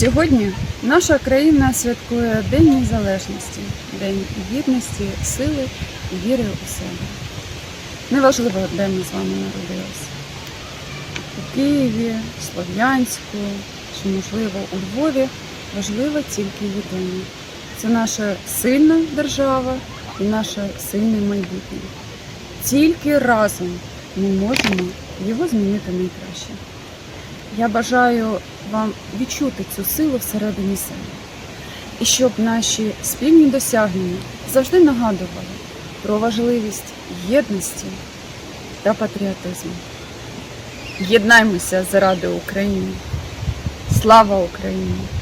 Сьогодні наша країна святкує День Незалежності, День гідності, сили і віри у себе. Неважливо, де ми з вами народилися. У Києві, Слов'янську чи, можливо, у Львові важливо тільки єдине. Це наша сильна держава і наше сильне майбутнє. Тільки разом ми можемо його змінити найкраще. Я бажаю вам відчути цю силу всередині себе. І щоб наші спільні досягнення завжди нагадували про важливість єдності та патріотизму. Єднаймося заради України. Слава Україні!